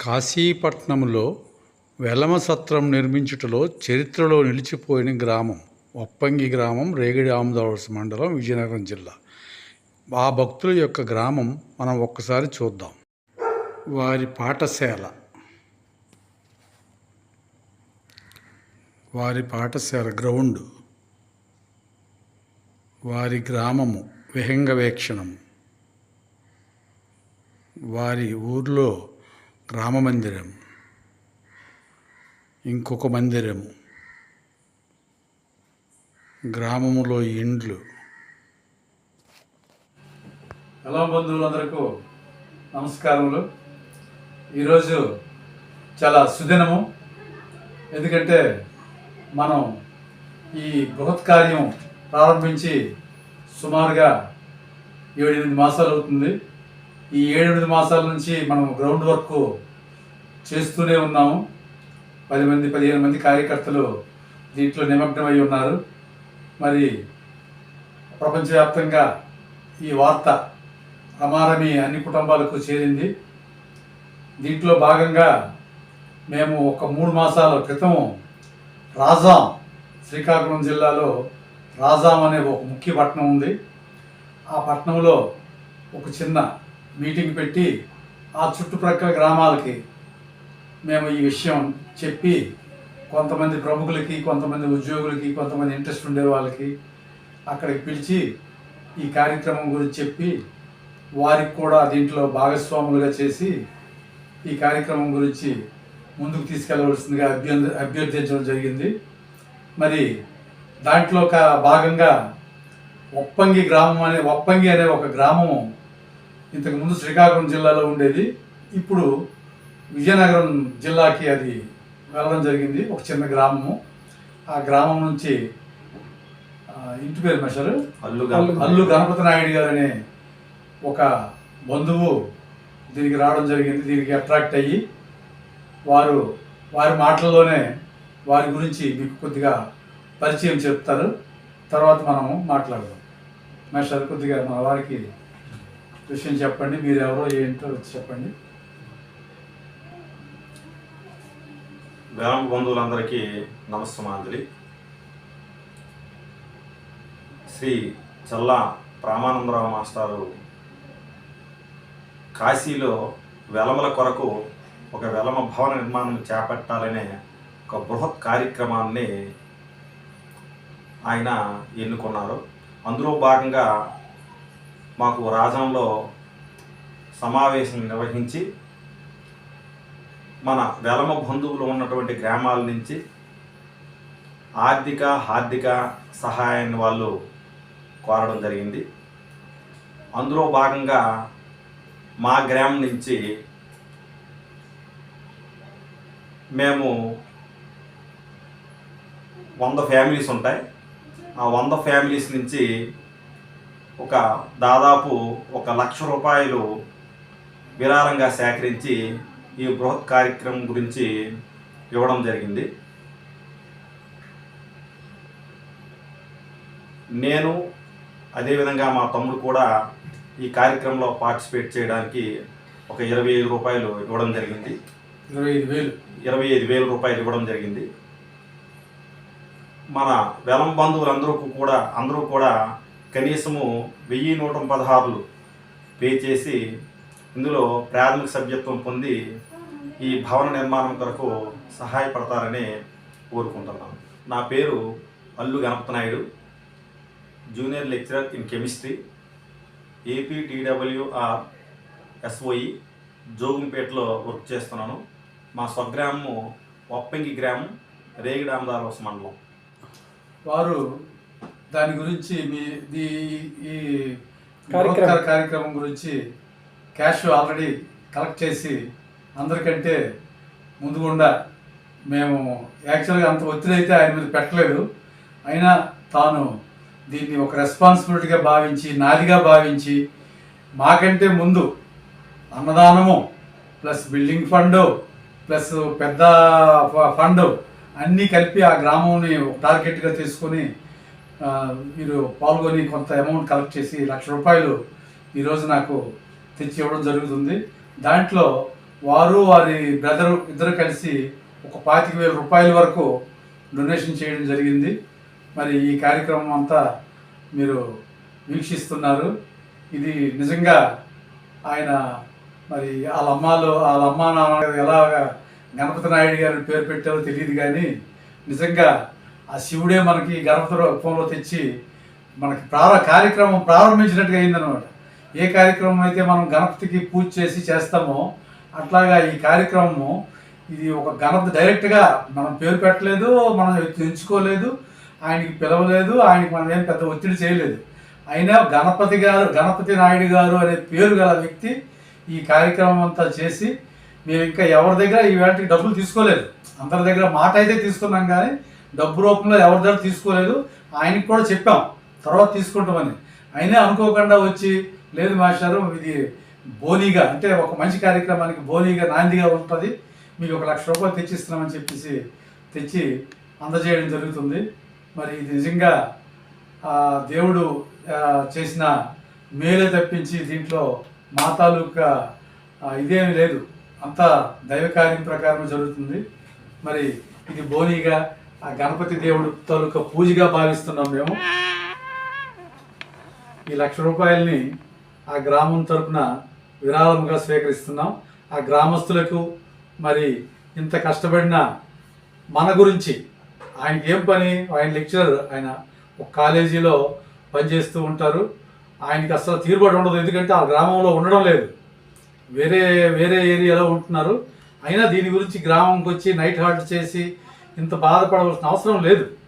కాశీపట్నంలో వెలమ సత్రం నిర్మించుటలో చరిత్రలో నిలిచిపోయిన గ్రామం ఒప్పంగి గ్రామం రేగిడి ఆమదావలస మండలం విజయనగరం జిల్లా. ఆ భక్తుల యొక్క గ్రామం మనం ఒక్కసారి చూద్దాం. వారి పాఠశాల. వారి పాఠశాల గ్రౌండ్. వారి గ్రామము విహంగ వీక్షణము వారి ఊర్లో రామ మందిరం ఇంకొక మందిరము గ్రామములో ఇండ్లు. హలో బంధువులందరికీ నమస్కారములు. ఈరోజు చాలా సుదినము. ఎందుకంటే మనం ఈ బృహత్ కార్యం ప్రారంభించి సుమారుగా ఏడెనిమిది మాసాలు అవుతుంది. ఈ ఏడెనిమిది మాసాల నుంచి మనం గ్రౌండ్ వర్క్ చేస్తూనే ఉన్నాము. పది మంది పదిహేను మంది కార్యకర్తలు దీంట్లో నిమగ్నమై ఉన్నారు. మరి ప్రపంచవ్యాప్తంగా ఈ వార్త అమారమి అన్ని కుటుంబాలకు చేరింది. దీంట్లో భాగంగా మేము ఒక మూడు మాసాల క్రితం రాజాం శ్రీకాకుళం జిల్లాలో రాజాం అనే ఒక ముఖ్య పట్టణం ఉంది. ఆ పట్టణంలో ఒక చిన్న మీటింగ్ పెట్టి ఆ చుట్టుప్రక్కల గ్రామాలకి మేము ఈ విషయం చెప్పి కొంతమంది ప్రముఖులకి కొంతమంది ఉద్యోగులకి కొంతమంది ఇంట్రెస్ట్ ఉండే వాళ్ళకి అక్కడికి పిలిచి ఈ కార్యక్రమం గురించి చెప్పి వారికి కూడా దీంట్లో భాగస్వాములుగా చేసి ఈ కార్యక్రమం గురించి ముందుకు తీసుకెళ్ళవలసిందిగా అభ్యర్థి అభ్యర్థించడం జరిగింది. మరి దాంట్లో ఒక భాగంగా ఒప్పంగి గ్రామం అనే ఒప్పంగి అనే ఒక గ్రామము ఇంతకుముందు శ్రీకాకుళం జిల్లాలో ఉండేది. ఇప్పుడు విజయనగరం జిల్లాకి అది వెళ్ళడం జరిగింది. ఒక చిన్న గ్రామము. ఆ గ్రామం నుంచి ఇంటి పేరు మెషరు అల్లు అల్లు గణపతి. నాయుడు గారు అనే ఒక బంధువు దీనికి రావడం జరిగింది. దీనికి అట్రాక్ట్ అయ్యి వారు వారి మాటల్లోనే వారి గురించి మీకు కొద్దిగా పరిచయం చెప్తారు. తర్వాత మనము మాట్లాడదాం. మేషర్ కొద్దిగా మన వారికి విషయం చెప్పండి మీరు ఎవరో ఏంటో చెప్పండి. గ్రామ బంధువులందరికీ నమస్తమాంజలి శ్రీ చల్లా ప్రామానందరావు మాస్టారు కాశీలో వెలమల కొరకు ఒక వెలమ భవన నిర్మాణం చేపట్టాలనే ఒక బృహత్ కార్యక్రమాన్ని ఆయన ఎన్నుకున్నారు. అందులో భాగంగా మాకు రాజంలో సమావేశం నిర్వహించి మన వెలమ బంధువులు ఉన్నటువంటి గ్రామాల నుంచి ఆర్థిక హార్దిక సహాయాన్ని వాళ్ళు కోరడం జరిగింది. అందులో భాగంగా మా గ్రామం నుంచి మేము వంద ఫ్యామిలీస్ ఉంటాయి. ఆ వంద ఫ్యామిలీస్ నుంచి ఒక దాదాపు ఒక లక్ష రూపాయలు విరాళంగా సేకరించి ఈ బృహత్ కార్యక్రమం గురించి ఇవ్వడం జరిగింది. నేను అదేవిధంగా మా తమ్ముడు కూడా ఈ కార్యక్రమంలో పార్టిసిపేట్ చేయడానికి ఒక ఇరవై ఐదు రూపాయలు ఇవ్వడం జరిగింది. ఇరవై ఐదు వేలు. ఇరవై ఐదు వేల రూపాయలు ఇవ్వడం జరిగింది. మన వెలం బంధువులందరూ కూడా అందరూ కూడా కనీసము వెయ్యి నూట పదహారులు పే చేసి ఇందులో ప్రాథమిక సభ్యత్వం పొంది ఈ భవన నిర్మాణం కొరకు సహాయపడతారని కోరుకుంటున్నాను. నా పేరు Allu Ganapathanaidu junior lecturer in chemistry AP TWR SOE జోగుంపేటలో work చేస్తున్నాను. మా స్వగ్రామము ఒప్పంగి గ్రామం రేగిడామదారవస మండలం. వారు దాని గురించి మీ ఈ ఈ కార్యక్రమం. గురించి క్యాష్ ఆల్రెడీ కలెక్ట్ చేసి అందరికంటే ముందుగుండా మేము యాక్చువల్గా అంత ఒత్తిడి అయితే ఆయన మీద పెట్టలేదు అయినా తాను దీన్ని ఒక రెస్పాన్సిబిలిటీగా భావించి నాదిగా భావించి మాకంటే ముందు అన్నదానము ప్లస్ బిల్డింగ్ ఫండ్ ప్లస్ పెద్ద ఫండ్ అన్నీ కలిపి ఆ గ్రామంని టార్గెట్గా తీసుకొని మీరు పాల్గొని కొంత అమౌంట్ కలెక్ట్ చేసి లక్ష రూపాయలు ఈరోజు నాకు తెచ్చి ఇవ్వడం జరుగుతుంది. దాంట్లో వారు వారి బ్రదరు ఇద్దరు కలిసి ఒక పాతిక వేల రూపాయల వరకు డొనేషన్ చేయడం జరిగింది. మరి ఈ కార్యక్రమం అంతా మీరు వీక్షిస్తున్నారు. ఇది నిజంగా ఆయన మరి వాళ్ళ అమ్మాలో వాళ్ళ అమ్మా నాన్న ఎలా గణపతి నాయుడు గారిని పేరు పెట్టారో తెలియదు కానీ నిజంగా ఆ శివుడే మనకి గణపతి రూపంలో తెచ్చి మనకి ప్రార కార్యక్రమం ప్రారంభించినట్టుగా అయిందనమాట ఏ కార్యక్రమం అయితే మనం గణపతికి పూజ చేసి చేస్తామో అట్లాగా ఈ కార్యక్రమము ఇది ఒక గణపతి డైరెక్ట్గా మనం పేరు పెట్టలేదు మనం ఎంచుకోలేదు ఆయనకి పిలవలేదు ఆయనకి మనం ఏం పెద్ద ఒత్తిడి చేయలేదు. అయినా గణపతి గారు గణపతి నాయుడు గారు అనే పేరు గల వ్యక్తి ఈ కార్యక్రమం అంతా చేసి మేము ఇంకా ఎవరి దగ్గర ఈ వేళకి డబ్బులు తీసుకోలేదు. అందరి దగ్గర మాట అయితే తీసుకున్నాం కానీ డబ్బు రూపంలో ఎవరి దగ్గర తీసుకోలేదు. ఆయనకి కూడా చెప్పాం. తర్వాత తీసుకుంటామని. అయినా అనుకోకుండా వచ్చి లేదు మాస్టారు ఇది బోనీగా అంటే ఒక మంచి కార్యక్రమానికి బోనీగా నాందిగా ఉంటుంది. మీకు ఒక లక్ష రూపాయలు తెచ్చిస్తున్నామని చెప్పేసి తెచ్చి అందజేయడం జరుగుతుంది. మరి ఇది నిజంగా దేవుడు చేసిన మేలే తప్పించి దీంట్లో మా తాలూకా ఇదేమీ లేదు. అంతా దైవ కార్యం ప్రకారం జరుగుతుంది. మరి ఇది బోనీగా ఆ గణపతి దేవుడు తాలూకా పూజగా భావిస్తున్నాం మేము. ఈ లక్ష రూపాయల్ని ఆ గ్రామం తరపున విరాళంగా స్వీకరిస్తున్నాం. ఆ గ్రామస్తులకు మరి ఇంత కష్టపడిన మన గురించి ఆయనకి ఏం పని? ఆయన లెక్చరర్ ఆయన ఒక కాలేజీలో పనిచేస్తూ ఉంటారు. ఆయనకి అసలు తీరుబడి ఉండదు ఎందుకంటే ఆ గ్రామంలో ఉండడం లేదు. వేరే వేరే ఏరియాలో ఉంటున్నారు. అయినా దీని గురించి గ్రామంకి వచ్చి నైట్ హాల్ట్ చేసి ఇంత బాధపడవలసిన అవసరం లేదు.